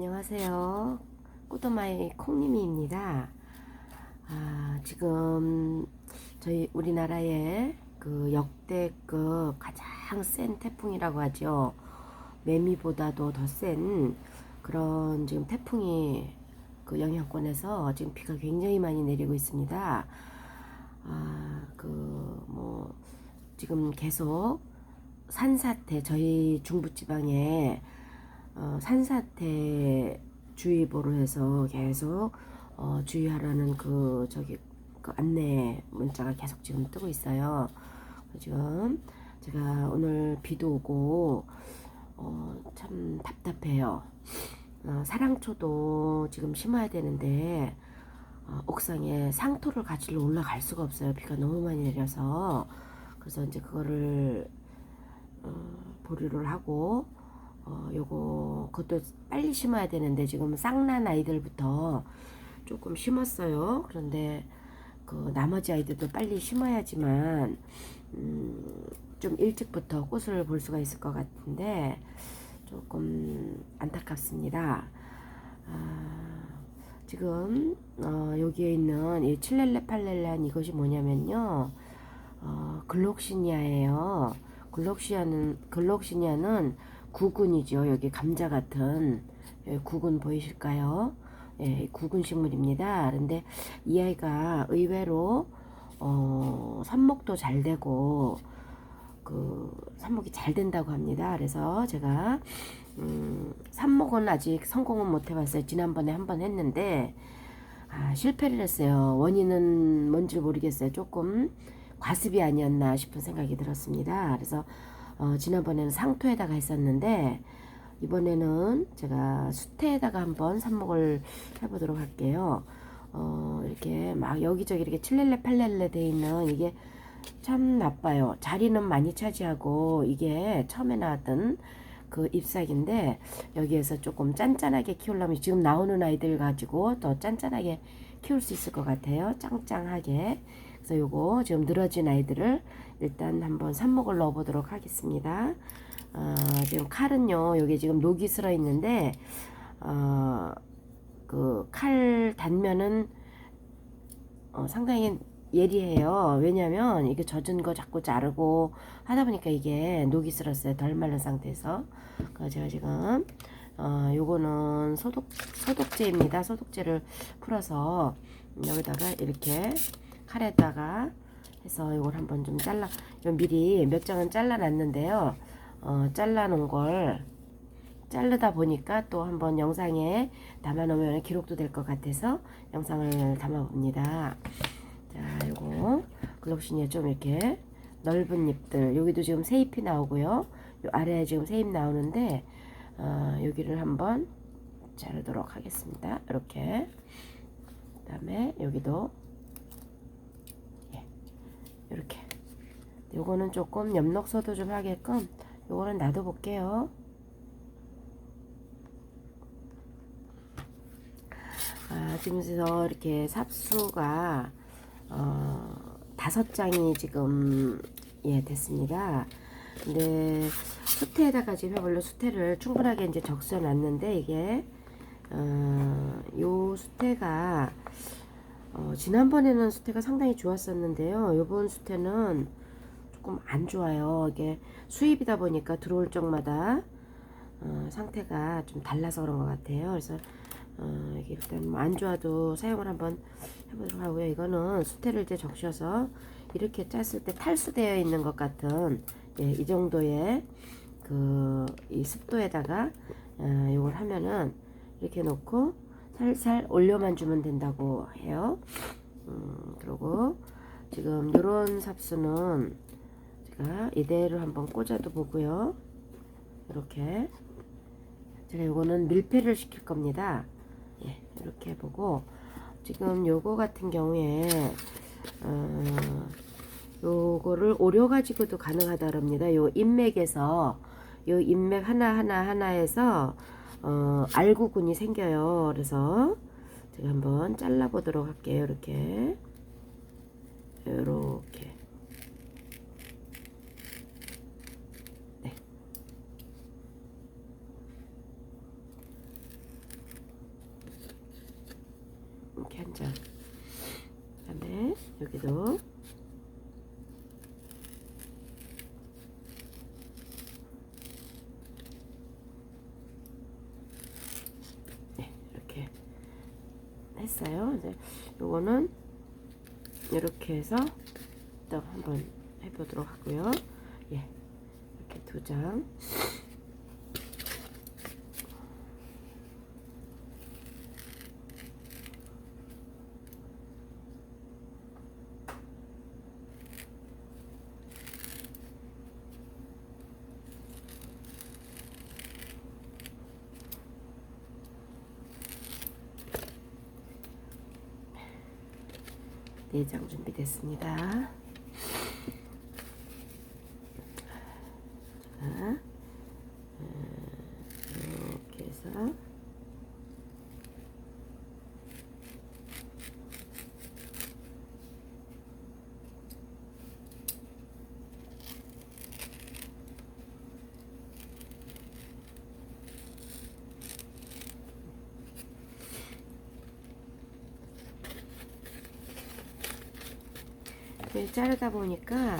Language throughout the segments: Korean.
안녕하세요. 꾸더마이 콩님이입니다. 아, 지금 저희 우리나라의 그 역대급 가장 센 태풍이라고 하죠. 매미보다도 더 센 그런 지금 태풍이 그 영향권에서 지금 비가 굉장히 많이 내리고 있습니다. 아, 그 뭐 지금 계속 산사태 저희 중부지방에 어, 산사태 주의보로 해서 계속 어, 주의하라는 그 저기 그 안내 문자가 계속 지금 뜨고 있어요. 지금 제가 오늘 비도 오고 어, 참 답답해요. 어, 사랑초도 지금 심어야 되는데 어, 옥상에 상토를 가지러 올라갈 수가 없어요. 비가 너무 많이 내려서 그래서 이제 그거를 어, 보류를 하고 어, 요거 그것도 빨리 심어야 되는데 지금 쌍난 아이들부터 조금 심었어요. 그런데 그 나머지 아이들도 빨리 심어야지만 음, 좀 일찍부터 꽃을 볼 수가 있을 것 같은데 조금 안타깝습니다. 아, 지금 어, 여기에 있는 이 칠렐레 팔렐레한 이것이 뭐냐면요. 어, 글록시니아예요. 글록시아는 글록시니아는 구근이죠. 여기 감자 같은 예, 구근 보이실까요? 예, 구근 식물입니다. 그런데 이 아이가 의외로 어, 삽목도 잘 되고 그 삽목이 잘 된다고 합니다. 그래서 제가 음, 삽목은 아직 성공은 못 해봤어요. 지난번에 한 번 했는데 아, 실패를 했어요. 원인은 뭔지 모르겠어요. 조금 과습이 아니었나 싶은 생각이 들었습니다. 그래서 어, 지난번에는 상토에다가 했었는데 이번에는 제가 수태에다가 한번 삽목을 해보도록 할게요. 어, 이렇게 막 여기저기 이렇게 칠렐레 팔렐레 돼 있는 이게 참 나빠요. 자리는 많이 차지하고 이게 처음에 나왔던 그 잎사귀인데 여기에서 조금 짠짠하게 키우려면 지금 나오는 아이들 가지고 더 짠짠하게 키울 수 있을 것 같아요. 짱짱하게. 그래서 요거 지금 늘어진 아이들을 일단 한번 삽목을 넣어보도록 하겠습니다. 어, 지금 칼은요, 여기 지금 녹이 슬어 있는데, 어, 그 칼 단면은 어, 상당히 예리해요. 왜냐면 이게 젖은 거 자꾸 자르고 하다 보니까 이게 녹이 슬었어요. 덜 마른 상태에서. 그래서 제가 지금 어, 요거는 소독, 소독제입니다. 소독제를 풀어서 여기다가 이렇게 칼에다가 해서 이걸 한번 좀 잘라 미리 몇 장은 잘라 놨는데요. 어, 잘라 놓은 걸 자르다 보니까 또 한번 영상에 담아 놓으면 기록도 될 것 같아서 영상을 담아 봅니다. 자 요거 글록시니에 좀 이렇게 넓은 잎들 여기도 지금 새 잎이 나오고요. 요 아래에 지금 새잎 나오는데 어, 여기를 한번 자르도록 하겠습니다. 이렇게. 그 다음에 여기도 이렇게. 요거는 조금 엽록소도 좀 하게끔 요거는 놔둬 볼게요. 아, 지금 그래서 이렇게 삽수가 어, 다섯 장이 지금 예 됐습니다. 근데 수태에다가 지금 해볼려 수태를 충분하게 이제 적셔 놨는데 이게 어, 요 수태가 어, 지난번에는 수태가 상당히 좋았었는데요. 이번 수태는 조금 안 좋아요. 이게 수입이다 보니까 들어올 적마다 어, 상태가 좀 달라서 그런 것 같아요. 그래서 어, 일단 뭐 안 좋아도 사용을 한번 해보도록 하고요. 이거는 수태를 이제 적셔서 이렇게 짰을 때 탈수되어 있는 것 같은 예, 이 정도의 그 이 습도에다가 어, 이걸 하면은 이렇게 놓고 살살 올려만 주면 된다고 해요. 음, 그리고 지금 이런 삽수는 제가 이대로 한번 꽂아도 보고요. 이렇게 제가 이거는 밀폐를 시킬 겁니다. 예, 이렇게 해보고 지금 요거 같은 경우에 어, 요거를 오려 가지고도 가능하다랍니다. 요 인맥에서 요 인맥 하나 하나 하나에서 어, 알구근이 생겨요. 그래서 제가 한번 잘라 보도록 할게요. 이렇게 이렇게 네. 이렇게 한 장. 그다음에 여기도. 했어요. 이제 요거는 이렇게 해서 또 한번 해보도록 하고요. 예, 이렇게 두 장. 네장 준비됐습니다. 자, 이렇게 해서 이렇게 자르다 보니까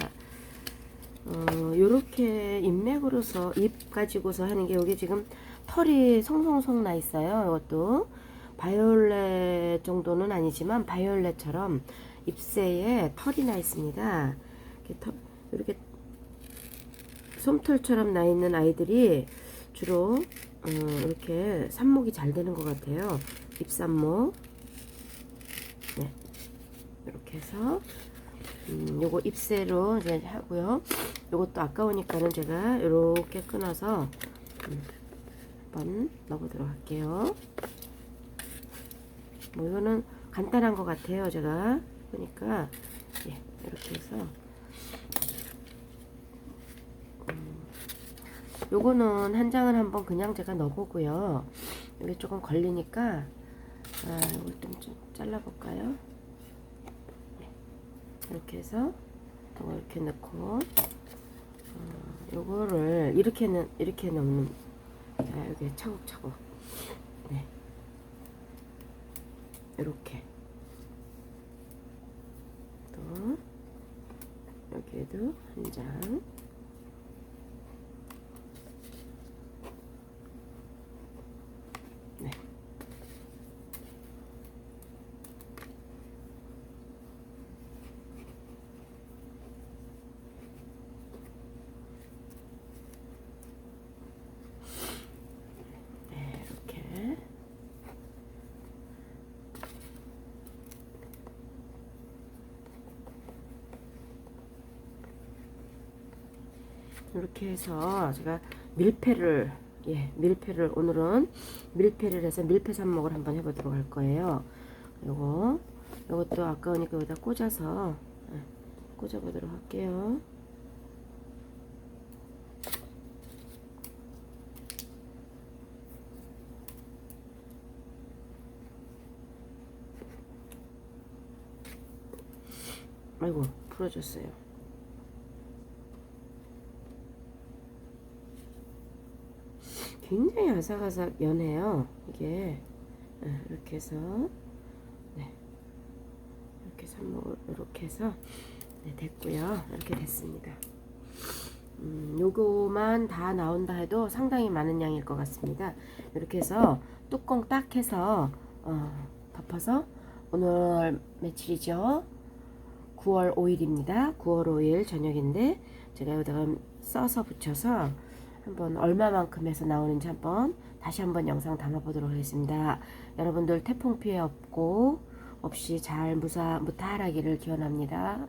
어, 요렇게 잎맥으로서 잎 가지고서 하는 게 여기 지금 털이 송송송 나 있어요. 이것도 바이올렛 정도는 아니지만 바이올렛처럼 잎새에 털이 나 있습니다. 이렇게, 털, 이렇게 솜털처럼 나 있는 아이들이 주로 어, 이렇게 삽목이 잘 되는 것 같아요. 잎삽목. 네. 이렇게 해서 음, 요거 잎새로 이제 하고요. 요것도 아까우니까는 제가 이렇게 끊어서 음, 한번 넣어보도록 할게요. 뭐 이거는 간단한 것 같아요. 제가 보니까 예, 이렇게 해서 음, 요거는 한 장을 한번 그냥 제가 넣어보고요. 이게 조금 걸리니까 아, 이걸 좀, 좀 잘라볼까요? 이렇게 해서 이렇게 넣고 어, 요거를 이렇게는 이렇게 넣는 아, 여기 차곡차곡. 네. 이렇게. 또 여기에도 한 장 네. 네, 이렇게. 이렇게 해서 제가 밀폐를 예 밀폐를 오늘은 밀폐를 해서 밀폐 삽목을 한번 해보도록 할 거예요. 요거 요것도 아까우니까 여기다 꽂아서 예, 꽂아보도록 할게요. 아이고 부러졌어요. 굉장히 아삭아삭 연해요. 이게 네, 이렇게 해서 네 이렇게 삽목을 이렇게 해서 네, 됐고요. 이렇게 됐습니다. 음, 요거만 다 나온다 해도 상당히 많은 양일 것 같습니다. 이렇게 해서 뚜껑 딱 해서 어, 덮어서 오늘 며칠이죠? 9월 5일입니다. 9월 5일 저녁인데 제가 여기다가 써서 붙여서 한번 얼마만큼 해서 나오는지 한번 다시 한번 영상 담아보도록 하겠습니다. 여러분들 태풍 피해 없고 없이 잘 무사 무탈하기를 기원합니다.